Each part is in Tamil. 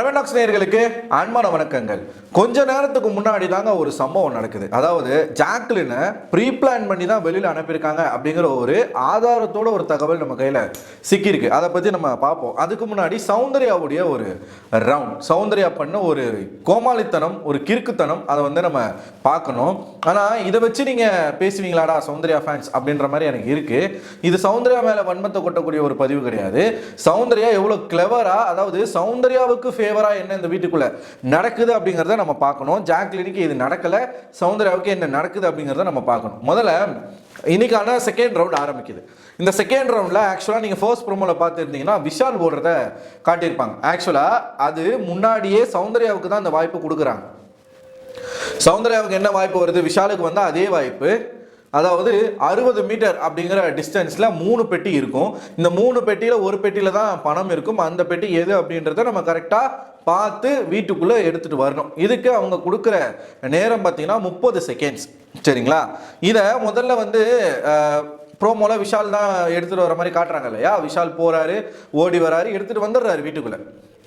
அரவணாக்ஸ் நேர்களுக்கு அன்பான வணக்கங்கள். கொஞ்ச நேரத்துக்கு முன்னாடி தாங்க ஒரு சம்பவம் நடக்குது. அதாவது ஜாக்லினை ப்ரீ பிளான் பண்ணி தான் வெளியில் அனுப்பியிருக்காங்க அப்படிங்கிற ஒரு ஆதாரத்தோட ஒரு தகவல் நம்ம கையில் சிக்கியிருக்கு. அதை பற்றி நம்ம பார்ப்போம். அதுக்கு முன்னாடி சௌந்தர்யாவுடைய ஒரு ரவுண்ட் சௌந்தர்யா பண்ண ஒரு கோமாளித்தனம் ஒரு கிறுக்குத்தனம் அதை வந்து நம்ம பார்க்கணும். ஆனால் இதை வச்சு நீங்கள் பேசுவீங்களாடா சௌந்தர்யா ஃபேன்ஸ் அப்படின்ற மாதிரி எனக்கு இருக்கு. இது சௌந்தர்யா மேலே வன்மத்தை கொட்டக்கூடிய ஒரு பதிவு கிடையாது. சௌந்தர்யா எவ்வளோ கிளவரா அதாவது சௌந்தர்யாவுக்கு ஃபேவராக என்ன இந்த வீட்டுக்குள்ளே நடக்குது அப்படிங்கிறத நம்ம பார்க்கணும். ஜாக்லினுக்கு இது நடக்கல. சௌந்தர்யாவுக்கு என்ன நடக்குது அப்படிங்கிறத நம்ம பார்க்கணும். முதல்ல இன்னைக்கான செகண்ட் ரவுண்ட் ஆரம்பிக்குது. இந்த செகண்ட் ரவுண்டில் ஆக்சுவலாக நீங்கள் ஃபர்ஸ்ட் ப்ரோமோவில் பார்த்துருந்தீங்கன்னா விஷால் ஓடுறத காட்டியிருப்பாங்க. ஆக்சுவலாக அது முன்னாடியே சௌந்தர்யாவுக்கு தான் அந்த வாய்ப்பு கொடுக்குறாங்க. சௌந்தர்யாவுக்கு என்ன வாய்ப்பு வருது? விஷாலுக்கு வந்தால் அதே வாய்ப்பு. அதாவது அறுபது மீட்டர் அப்படிங்கிற டிஸ்டன்ஸில் மூணு பெட்டி இருக்கும். இந்த மூணு பெட்டியில் ஒரு பெட்டியில் தான் பணம் இருக்கும். அந்த பெட்டி எது அப்படின்றத நம்ம கரெக்டாக பார்த்து வீட்டுக்குள்ளே எடுத்துகிட்டு வரணும். இதுக்கு அவங்க கொடுக்குற நேரம் பார்த்தீங்கன்னா முப்பது செகண்ட்ஸ் சரிங்களா? இதை முதல்ல வந்து ப்ரோமோவில் விஷால் தான் எடுத்துகிட்டு வர மாதிரி காட்டுறாங்க இல்லையா? விஷால் போகிறாரு ஓடி வராரு எடுத்துகிட்டு வந்துடுறாரு வீட்டுக்குள்ளே.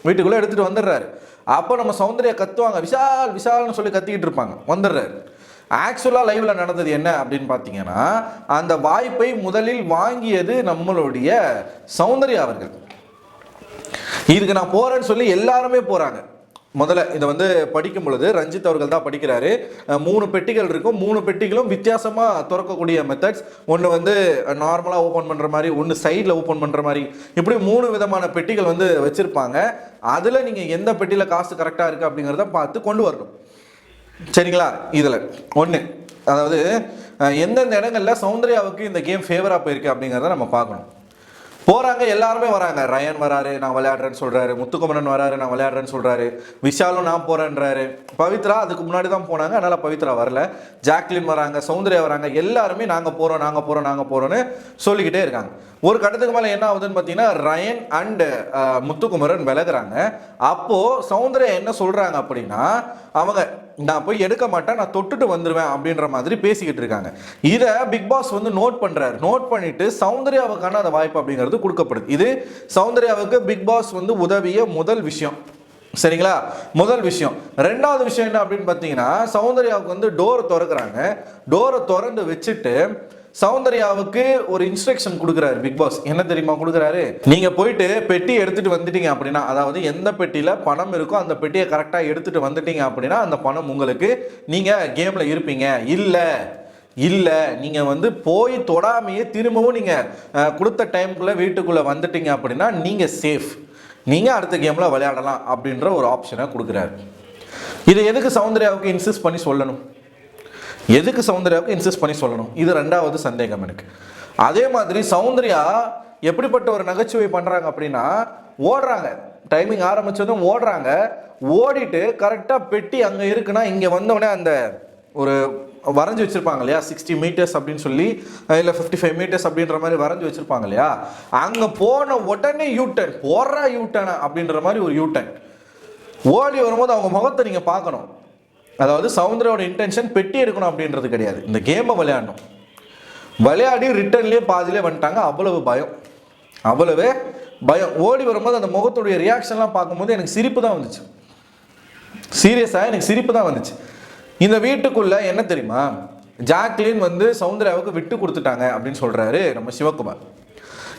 வீட்டுக்குள்ளே எடுத்துகிட்டு வந்துடுறாரு. அப்போ நம்ம சௌந்தர்யா கத்துவாங்க. விஷால் விஷால்னு சொல்லி கத்திக்கிட்டு இருப்பாங்க. வந்துடுறாரு. ஆக்சுவலாக லைவில் நடந்தது என்ன அப்படின்னு பார்த்தீங்கன்னா அந்த வாய்ப்பை முதலில் வாங்கியது நம்மளுடைய சௌந்தர்யா அவர்கள். இதுக்கு நான் போகிறேன்னு சொல்லி எல்லாருமே போகிறாங்க முதல்ல இதை வந்து படிக்கும் பொழுது ரஞ்சித் அவர்கள் தான் படிக்கிறாரு. மூணு பெட்டிகள் இருக்கும். மூணு பெட்டிகளும் வித்தியாசமாக திறக்கக்கூடிய மெத்தட்ஸ் ஒன்று வந்து நார்மலாக ஓப்பன் பண்ணுற மாதிரி ஒன்று சைடில் ஓப்பன் பண்ணுற மாதிரி. இப்படி மூணு விதமான பெட்டிகள் வந்து வச்சுருப்பாங்க. அதில் நீங்கள் எந்த பெட்டியில் காசு கரெக்டாக இருக்குது அப்படிங்கிறத பார்த்து கொண்டு வரணும். சரிங்களா? இதில் ஒன்று அதாவது எந்தெந்த இடங்களில் சௌந்தர்யாவுக்கு இந்த கேம் ஃபேவராக போயிருக்கு அப்படிங்கிறத நம்ம பார்க்கணும். போகிறாங்க எல்லாருமே வராங்க. ரயன் வராரு நான் விளையாடுறேன்னு சொல்கிறாரு முத்துக்குமரன் வராரு நான் விளையாடுறேன்னு சொல்கிறாரு விஷாலும் நான் போகிறேன்றாரு பவித்ரா அதுக்கு முன்னாடி தான் போனாங்க. அதனால் பவித்ரா வரல. ஜாக்லின் வராங்க சௌந்தர்யா வராங்க. எல்லாருமே நாங்கள் போகிறோம் நாங்கள் போகிறோம் நாங்கள் போகிறோன்னு சொல்லிக்கிட்டே இருக்காங்க. ஒரு கட்டத்துக்கு மேலே என்ன ஆகுதுன்னு பார்த்தீங்கன்னா ரயன் அண்டு முத்துக்குமரன் விலகுறாங்க. அப்போது சௌந்தர்யா என்ன சொல்கிறாங்க அப்படின்னா அவங்க நான் போய் எடுக்க மாட்டேன் நான் தொட்டுட்டு வந்துடுவேன் அப்படின்ற மாதிரி பேசிக்கிட்டு இருக்காங்க. இதை பிக் பாஸ் வந்து நோட் பண்ணுறாரு நோட் பண்ணிட்டு சௌந்தர்யாவுக்கான அந்த வாய்ப்பு அப்படிங்கிறது கொடுக்கப்படுது. இது சௌந்தர்யாவுக்கு பிக் பாஸ் வந்து உதவிய முதல் விஷயம். சரிங்களா? முதல் விஷயம். ரெண்டாவது விஷயம் என்ன அப்படின்னு பார்த்தீங்கன்னா சௌந்தர்யாவுக்கு வந்து டோரை திறக்கிறாங்க. டோரை திறந்து வச்சுட்டு சௌந்தர்யாவுக்கு ஒரு இன்ஸ்ட்ரக்ஷன் கொடுக்குறாரு பிக் பாஸ் என்ன தெரியுமா கொடுக்குறாரு? நீங்க போயிட்டு பெட்டி எடுத்துட்டு வந்துட்டீங்க அப்படின்னா அதாவது எந்த பெட்டியில பணம் இருக்கோ அந்த பெட்டியை கரெக்டா எடுத்துட்டு வந்துட்டீங்க அப்படின்னா அந்த பணம் உங்களுக்கு நீங்க கேம்ல இருப்பீங்க. இல்ல இல்ல நீங்க வந்து போய் தொடாமையே திரும்பவும் நீங்க கொடுத்த டைம்குள்ள வீட்டுக்குள்ள வந்துட்டீங்க அப்படின்னா நீங்க சேஃப் நீங்க அடுத்த கேம்ல விளையாடலாம் அப்படின்ற ஒரு ஆப்ஷனை கொடுக்குறாரு. இதை எதுக்கு சௌந்தர்யாவுக்கு இன்சிஸ்ட் பண்ணி சொல்லணும்? எதுக்கு சௌந்தர்யாவுக்கு இன்சிஸ்ட் பண்ணி சொல்லணும்? இது ரெண்டாவது சந்தேகம் எனக்கு. அதே மாதிரி சௌந்தர்யா எப்படிப்பட்ட ஒரு நகைச்சுவை பண்ணுறாங்க அப்படின்னா ஓடுறாங்க. டைமிங் ஆரம்பிச்சதும் ஓடுறாங்க. ஓடிட்டு கரெக்டாக பெட்டி அங்கே இருக்குன்னா இங்கே வந்தோடனே அந்த ஒரு வரைஞ்சி வச்சுருப்பாங்க இல்லையா? சிக்ஸ்டி மீட்டர்ஸ் அப்படின்னு சொல்லி இல்லை ஃபிஃப்டி ஃபைவ் மீட்டர்ஸ் அப்படின்ற மாதிரி வரைஞ்சி வச்சுருப்பாங்க இல்லையா? அங்கே போன உடனே யூட்டன் போடுறா யூட்டனா அப்படின்ற மாதிரி ஒரு யூட்டன் ஓடி வரும்போது அவங்க முகத்தை நீங்கள் பார்க்கணும். அதாவது சவுந்தரோட இன்டென்ஷன் பெட்டி எடுக்கணும் அப்படின்றது கிடையாது. இந்த கேமை விளையாடணும். விளையாடி ரிட்டர்ன்லேயே பாதிலே வந்துட்டாங்க. அவ்வளவு பயம். அவ்வளவே பயம். ஓடி வரும்போது அந்த முகத்துடைய ரியாக்ஷன்லாம் பார்க்கும்போது எனக்கு சிரிப்பு தான் வந்துச்சு. சீரியஸாக எனக்கு சிரிப்பு தான் வந்துச்சு. இந்த வீட்டுக்குள்ளே என்ன தெரியுமா? ஜாக்லின் வந்து சௌந்தர்யாவுக்கு விட்டு கொடுத்துட்டாங்க அப்படின்னு சொல்கிறாரு நம்ம சிவகுமார்.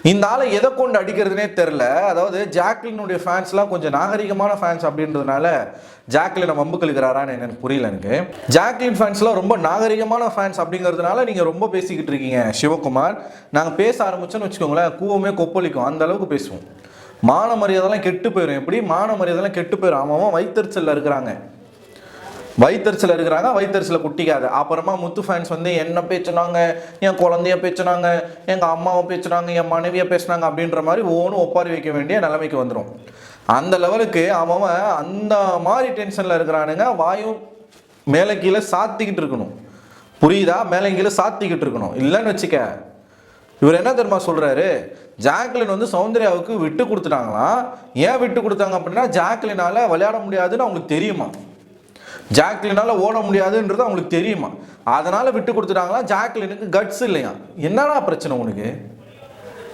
இந்த ஆளை எதை கொண்டு அடிக்கிறதுனே தெரில. அதாவது ஜாக்லினுடைய ஃபேன்ஸ்லாம் கொஞ்சம் நாகரிகமான ஃபேன்ஸ் அப்படின்றதுனால ஜாக்லினை வம்பு கழுக்கிறாரான்னு எனக்கு புரியல எனக்கு. ஜாக்லின் ஃபேன்ஸ்லாம் ரொம்ப நாகரிகமான ஃபேன்ஸ் அப்படிங்கிறதுனால நீங்கள் ரொம்ப பேசிக்கிட்டு இருக்கீங்க சிவகுமார். நாங்கள் பேச ஆரம்பிச்சோன்னு வச்சுக்கோங்களேன் கூவமே கொப்பளிக்கும். அந்த அளவுக்கு பேசுவோம். மான மரியாதைலாம் கெட்டு போயிடும் எப்படி? மான மரியாதைலாம் கெட்டு போயிடும் அவன் வைத்தறிச்சலில் இருக்கிறாங்க. வயிற்றுச்சல் இருக்கிறாங்க வயிற்றுச்சல குட்டிக்காது. அப்புறமா முத்து ஃபேன்ஸ் வந்து என்ன பேச்சுனாங்க என் குழந்தைய பேச்சுனாங்க எங்கள் அம்மாவை பேச்சுனாங்க என் மனைவியை பேசுனாங்க அப்படின்ற மாதிரி ஒவ்வொன்றும் ஒப்பாரி வைக்க வேண்டிய நிலைமைக்கு வந்துடும் அந்த லெவலுக்கு அவன் அந்த மாதிரி டென்ஷனில் இருக்கிறானுங்க வாயும் மேலே கீழே சாத்திக்கிட்டு இருக்கணும். புரியுதா? மேலே கீழே சாத்திக்கிட்டு இருக்கணும். இல்லைன்னு வச்சுக்க. இவர் என்ன தெரியுமா சொல்கிறாரு ஜாக்லின் வந்து சௌந்தர்யாவுக்கு விட்டு கொடுத்துட்டாங்களாம். ஏன் விட்டு கொடுத்தாங்க அப்படின்னா ஜாக்லினால் விளையாட முடியாதுன்னு அவங்களுக்கு தெரியுமா ஜாக்லினால ஓட முடியாதுன்றது அவங்களுக்கு தெரியுமா? அதனால் விட்டு கொடுத்துட்டாங்களா? ஜாக்லினுக்கு கட்ஸ் இல்லையா? என்னடா பிரச்சனை உனக்கு?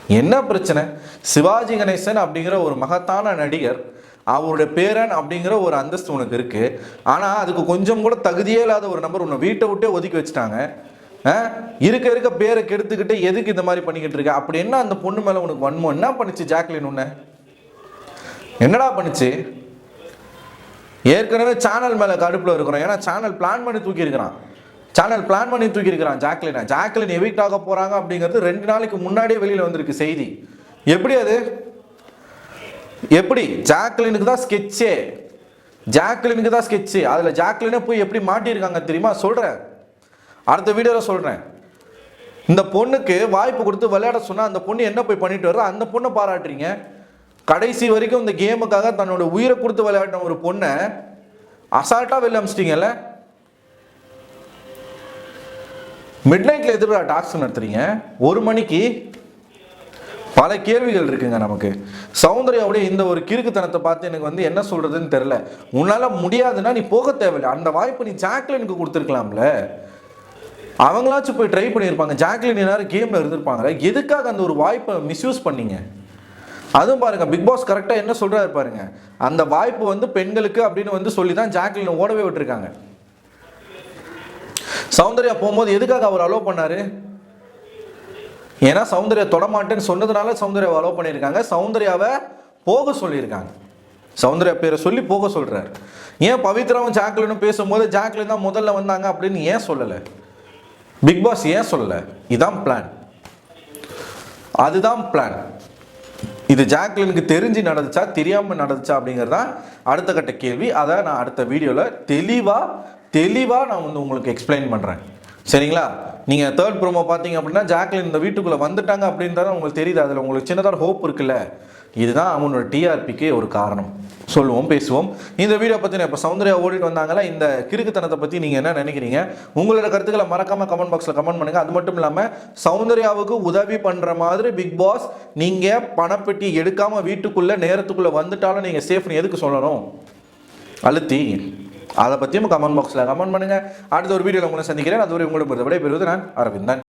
என்ன பிரச்சனை? சிவாஜி கணேசன் அப்படிங்கிற ஒரு மகத்தான நடிகர் அவருடைய பேரன் அப்படிங்கிற ஒரு அந்தஸ்து உனக்கு இருக்குது ஆனால் அதுக்கு கொஞ்சம் கூட தகுதியே இல்லாத ஒரு நம்பர் உன்னை வீட்டை விட்டே ஒதுக்கி வச்சுட்டாங்க. ஆ? இருக்க இருக்க பேரை கெடுத்துக்கிட்டு எதுக்கு இந்த மாதிரி பண்ணிக்கிட்டு இருக்க? அப்படி என்ன அந்த பொண்ணு மேலே உனக்கு வன்மம்? என்ன பண்ணுச்சு ஜாக்லின் உன்னை? என்னடா பண்ணுச்சு? ஏற்கனவே சேனல் மேலே கடுப்பில் இருக்கிறோம். ஏன்னா சேனல் பிளான் பண்ணி தூக்கியிருக்கிறான். சேனல் பிளான் பண்ணி தூக்கியிருக்கிறான் ஜாக்லினை. ஜாக்லின் எவிக்ட் ஆக போகிறாங்க அப்படிங்கிறது ரெண்டு நாளைக்கு முன்னாடியே வெளியில் வந்திருக்கு செய்தி. எப்படி அது? எப்படி? ஜாக்லினுக்கு தான் ஸ்கெட்சே ஜாக்லினுக்கு தான் ஸ்கெட்சு அதில் ஜாக்லினே போய் எப்படி மாட்டியிருக்காங்க தெரியுமா? சொல்கிறேன் அடுத்த வீடியோவில் சொல்கிறேன் இந்த பொண்ணுக்கு வாய்ப்பு கொடுத்து விளையாட சொன்னால் அந்த பொண்ணு என்ன போய் பண்ணிட்டு வருது அந்த பொண்ணை பாராட்டுறீங்க. கடைசி வரைக்கும் இந்த கேமுக்காக தன்னோட உயிரை கொடுத்து விளையாடின ஒரு பொண்ணை அசால்ட்டாக வெளில அமிச்சிட்டிங்கல்ல? மிட் நைட்ல எதிர்ப்பு டாக்ஸ் நடத்துறீங்க. ஒரு மணிக்கு பல கேள்விகள் இருக்குங்க நமக்கு. சௌந்தர்யாவுடைய இந்த ஒரு கிறுக்குத்தனத்தை பார்த்து எனக்கு வந்து என்ன சொல்றதுன்னு தெரியல. உன்னால முடியாதுன்னா நீ போக தேவையில்லை. அந்த வாய்ப்பு நீ ஜாக்லினுக்கு கொடுத்துருக்கலாம்ல. அவங்களாச்சும் போய் ட்ரை பண்ணியிருப்பாங்க. ஜாக்லின் நேரம் கேம்ல இருந்திருப்பாங்க எதுக்காக அந்த ஒரு வாய்ப்பை மிஸ்யூஸ் பண்ணீங்க? அதுவும் பாருங்க பிக் பாஸ் கரெக்டாக என்ன சொல்கிறாரு பாருங்க அந்த வாய்ப்பு வந்து பெண்களுக்கு அப்படின்னு வந்து சொல்லி தான் ஜாக்லின் ஓடவே விட்டுருக்காங்க. சௌந்தர்யா போகும்போது எதுக்காக அவர் அலோவ் பண்ணாரு? ஏன்னா சௌந்தர்யா தொடமாட்டேன்னு சொன்னதுனால சௌந்தர்யாவை அலோவ் பண்ணியிருக்காங்க. சௌந்தர்யாவை போக சொல்லியிருக்காங்க. சௌந்தர்யா பேரை சொல்லி போக சொல்கிறார் ஏன் பவித்ராவும் ஜாக்லினும் பேசும்போது ஜாக்லின் தான் முதல்ல வந்தாங்க அப்படின்னு ஏன் சொல்லலை? பிக் பாஸ் ஏன் சொல்லலை? இதான் பிளான் அதுதான் பிளான் இது ஜாக்லினுக்கு தெரிஞ்சு நடந்துச்சா தெரியாமல் நடந்துச்சா அப்படிங்கிறது தான் அடுத்த கட்ட கேள்வி. அதை நான் அடுத்த வீடியோவில் தெளிவாக தெளிவாக நான் வந்து உங்களுக்கு எக்ஸ்பிளைன் பண்ணுறேன் சரிங்களா? நீங்கள் தேர்ட் ப்ரோமோ பார்த்தீங்க அப்படின்னா ஜாக்லின் இந்த வீட்டுக்குள்ளே வந்துட்டாங்க அப்படின்றத உங்களுக்கு தெரியுது. அதில் உங்களுக்கு சின்னதாக ஹோப் இருக்குல்ல. இதுதான் அவனோட டிஆர்பிக்கு ஒரு காரணம். சொல்லுவோம் பேசுவோம். இந்த வீடியோ பற்றி இப்போ சௌந்தர்யா ஓடிட்டு வந்தாங்களா? இந்த கிறுக்குத்தனத்தை பற்றி நீங்கள் என்ன நினைக்கிறீங்க? உங்களோட கருத்துக்களை மறக்காமல் கமெண்ட் பாக்ஸில் கமெண்ட் பண்ணுங்கள் அது மட்டும் இல்லாமல் சௌந்தர்யாவுக்கு உதவி பண்ணுற மாதிரி பிக் பாஸ் நீங்கள் பணப்பெட்டி எடுக்காமல் வீட்டுக்குள்ளே நேரத்துக்குள்ளே வந்துட்டாலும் நீங்கள் சேஃப்னு எதுக்கு சொல்லணும்? அழுத்தி. அதை பற்றியும் கமெண்ட் பாக்ஸில் கமெண்ட் பண்ணுங்க. அடுத்த ஒரு வீடியோவில் உங்களை சந்திக்கிறேன். அதுவரை உங்களை பொறுத்தவரை பெறுவது நான் அரவிந்தன்.